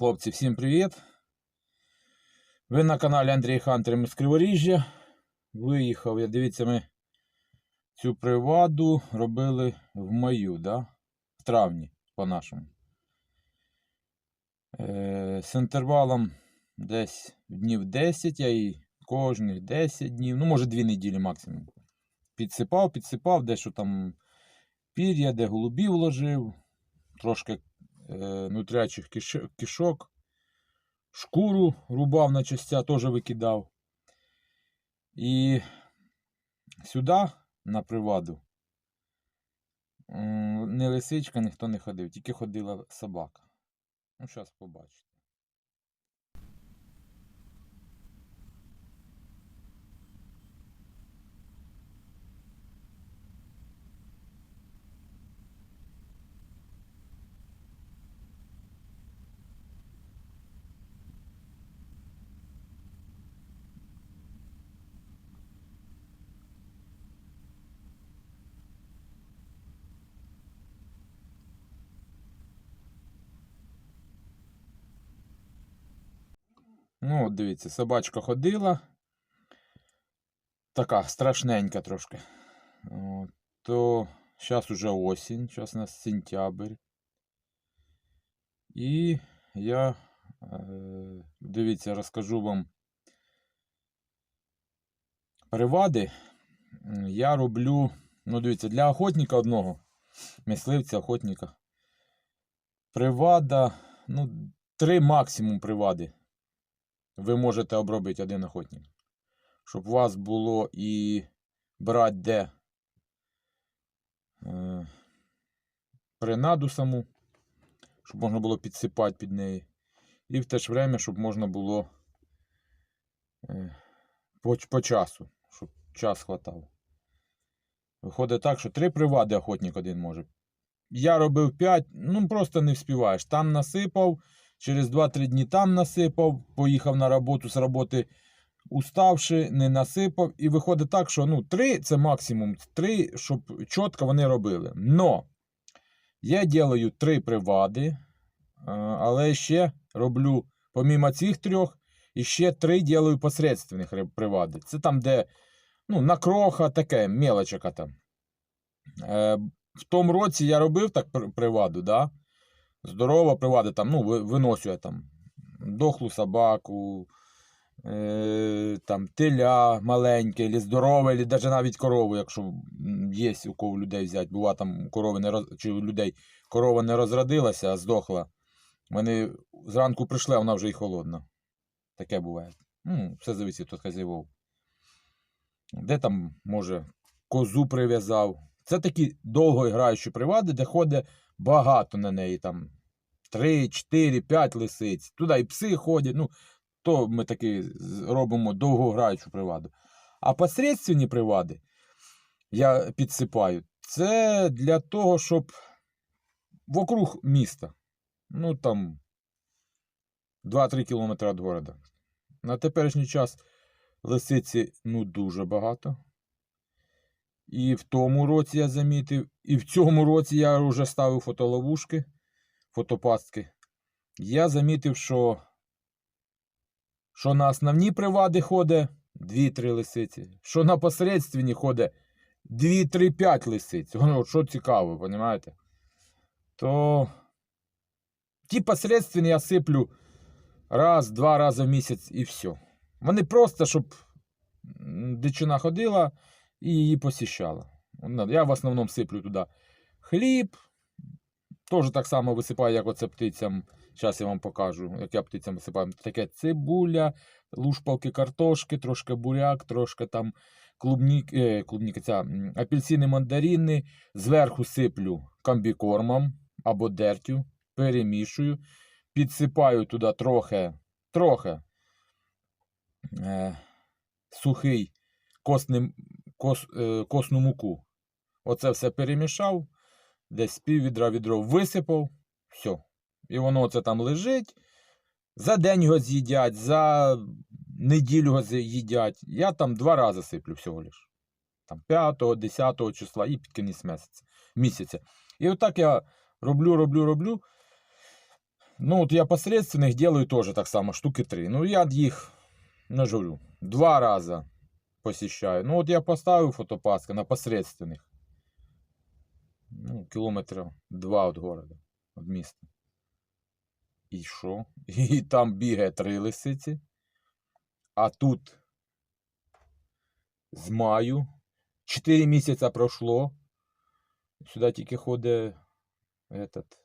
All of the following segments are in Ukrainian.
Хлопці, всім привіт! Ви на каналі Андрій Хантер ми з Криворіжжя. Виїхав, я дивіться, ми цю приваду робили в маю, да? в травні по-нашому. Е, з інтервалом десь днів 10, я її кожних 10 днів, ну може 2 неділі максимум. Підсипав, підсипав, дещо там пір'я, де голубів вложив, трошки нутрячих киш- кишок, шкуру рубав на частя, теж викидав. І сюди, на приваду, не лисичка, ніхто не ходив, тільки ходила собака. Ну, зараз побачите. Ну, от дивіться, собачка ходила. Така страшненька трошки. От, то зараз уже осінь, зараз у нас сентябрь. І я, е, дивіться, розкажу вам привади. Я роблю, ну дивіться, для охотника одного, мисливця, охотника. Привада, ну, три максимум привади ви можете обробити один охотник. Щоб у вас було і брати де е, принаду саму, щоб можна було підсипати під неї. І в те ж время, щоб можна було е, по, по часу, щоб час хватав. Виходить так, що три привади охотник один може. Я робив 5, ну просто не вспіваєш. Там насипав, через 2-3 дні там насипав, поїхав на роботу з роботи уставши, не насипав. І виходить так, що ну, 3 це максимум 3, щоб чітко вони робили. Но я ділаю 3 привади, але ще роблю, помімо цих трьох, ще 3 ділаю посередственних привади. Це там, де ну, накроха таке, мелочака там. Е, в тому році я робив так при- приваду, да? Здорова привада, там, ну, ви- я там дохлу собаку, е, там, теля маленьке, або здорове, або навіть навіть корову, якщо є у кого людей взяти. Бува там корови не роз... чи у людей корова не розродилася, а здохла. Вони зранку прийшли, а вона вже й холодна. Таке буває. Ну, все зависить від хазяївов. Де там, може, козу прив'язав. Це такі довгоіграючі привади, де ходить багато на неї там 3, 4, 5 лисиць. Туди і пси ходять. Ну, то ми таки робимо довгограючу приваду. А посередственні привади я підсипаю. Це для того, щоб вокруг міста. Ну там 2-3 кілометри від города. На теперішній час лисиці ну дуже багато. І в тому році я замітив, і в цьому році я вже ставив фотоловушки, фотопастки. Я замітив, що, що на основні привади ходить 2-3 лисиці, що на посередственні ходить 2-3-5 лисиць. Воно, що цікаво, розумієте? То ті посередственні я сиплю раз-два рази в місяць і все. Вони просто, щоб дичина ходила і її посіщала. Ну, Я в основному сиплю туди хліб. Теж так само висипаю, як оце птицям. Зараз я вам покажу, як я птицям висипаю. Таке цибуля, лушпалки картошки, трошки буряк, трошки там клубнік, клубніки, ця, апельсини, мандарини. Зверху сиплю комбікормом або дертю, перемішую, підсипаю туди трохи, трохи е, сухий косний, кос, е, косну муку. Оце все перемішав, десь пів відра відро висипав, все. І воно оце там лежить. За день його з'їдять, за неділю його з'їдять. Я там два рази сиплю всього лиш. Там 5, 10 числа і під кінець місяця. місяця. І отак я роблю, роблю, роблю. Ну, от я посредственних делаю теж так само, штуки три. Ну, я їх, не журю, два рази посіщаю. Ну, от я поставив фотопаски на посредственних. Ну, кілометрів два від города, від міста. І що? І там бігає три лисиці. А тут з маю. Чотири місяця пройшло. Сюди тільки ходить этот,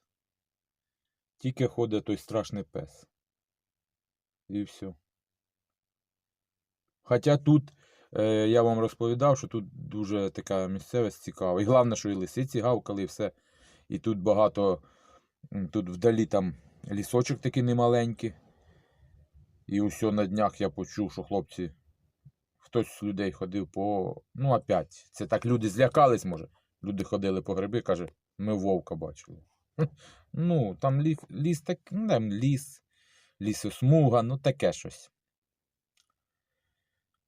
тільки ходить той страшний пес. І все. Хоча тут, я вам розповідав, що тут дуже така місцевість цікава. І головне, що і лисиці гавкали, і все. І тут багато, тут вдалі там лісочок такий немаленький. І усе на днях я почув, що хлопці, хтось з людей ходив по. Ну, опять, це так люди злякались, може. Люди ходили по гриби, каже, ми вовка бачили. Ну, там ліс, ліс так, ну, там ліс, лісосмуга, ну таке щось.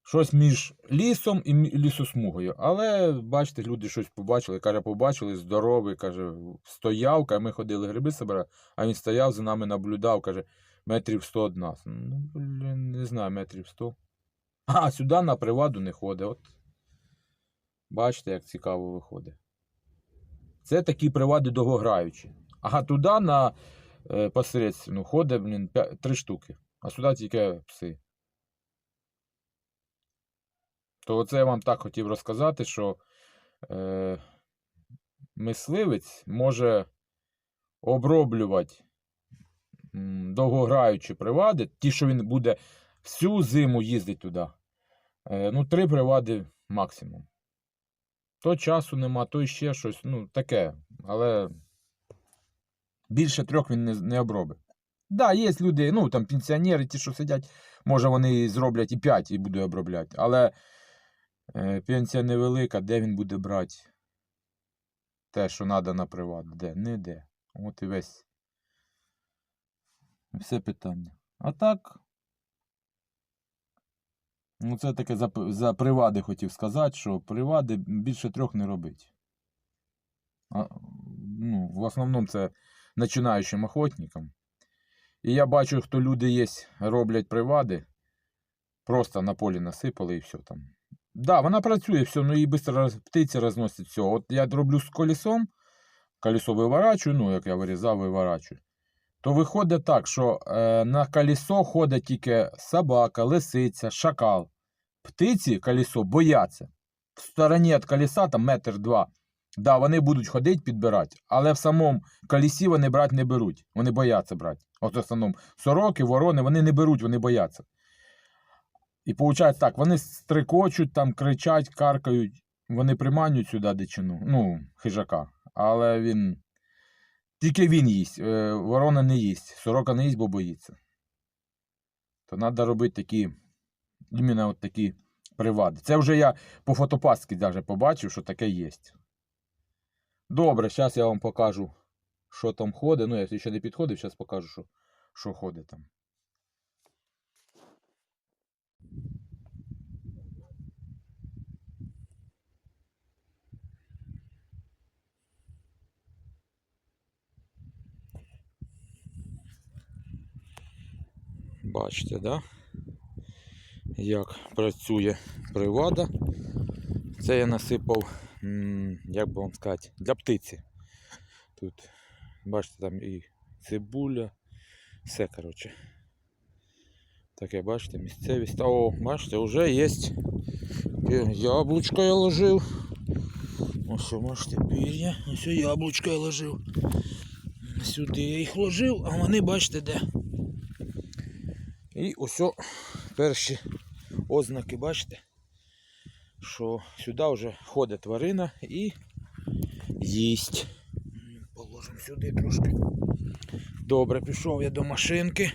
Щось між лісом і лісосмугою. Але, бачите, люди щось побачили. Каже, побачили, здоровий, каже, стояв, каже, ми ходили гриби собирати, а він стояв за нами, наблюдав, каже, метрів 100 від нас. Ну, блін, не знаю, метрів 100. А, сюди на приваду не ходить. От. Бачите, як цікаво виходить. Це такі привади довгограючі. А туди на е, посередственно ходить, блін, п'я- три штуки. А сюди тільки пси. То оце я вам так хотів розказати, що е, мисливець може оброблювати довгограючі привади, ті, що він буде всю зиму їздити туди. Е, ну, три привади максимум. То часу нема, то ще щось, ну, таке. Але більше трьох він не, не обробить. Да, є люди, ну там пенсіонери, ті, що сидять, може вони зроблять і 5 і будуть обробляти. Але пенсія невелика, де він буде брати те, що треба на приват? Де? Не де. От і весь. Все питання. А так. Ну, це таке за, за привади хотів сказати, що привади більше трьох не робить. А, ну, в основному це починаючим охотникам. І я бачу, хто люди є, роблять привади, просто на полі насипали і все там. Да, вона працює, все, ну її швидко птиці розносять все. От я роблю з колесом, колесо виворачую, ну, як я вирізав, виворачую. То виходить так, що е, на колесо ходить тільки собака, лисиця, шакал. Птиці колесо бояться. В стороні від колеса там метр два. Да, вони будуть ходити, підбирати, але в самому колесі вони брати не беруть. Вони бояться брати. От в основному сороки, ворони, вони не беруть, вони бояться. І виходить так, вони стрикочуть, там кричать, каркають, вони приманюють сюди дичину, ну, хижака. Але він. Тільки він їсть. е, Ворона не їсть. Сорока не їсть, бо боїться. То треба робити такі. Іменно от такі привади. Це вже я по фотопастці навіть побачив, що таке є. Добре, зараз я вам покажу, що там ходить. Ну, я ще не підходив, зараз покажу, що, що ходить там. Бачите, да? Як працює привада. Це я насипав, як би вам сказати, для птиці. Тут, бачите, там і цибуля, все, коротше. Таке, бачите, місцевість. О, бачите, вже є. Яблучко я ложив. Ось, бачите, пір'я. Ось яблучко я ложив. Сюди я їх ложив, а вони бачите де. І ось перші ознаки, бачите, що сюди вже ходить тварина і їсть. Положимо сюди трошки. Добре, пішов я до машинки.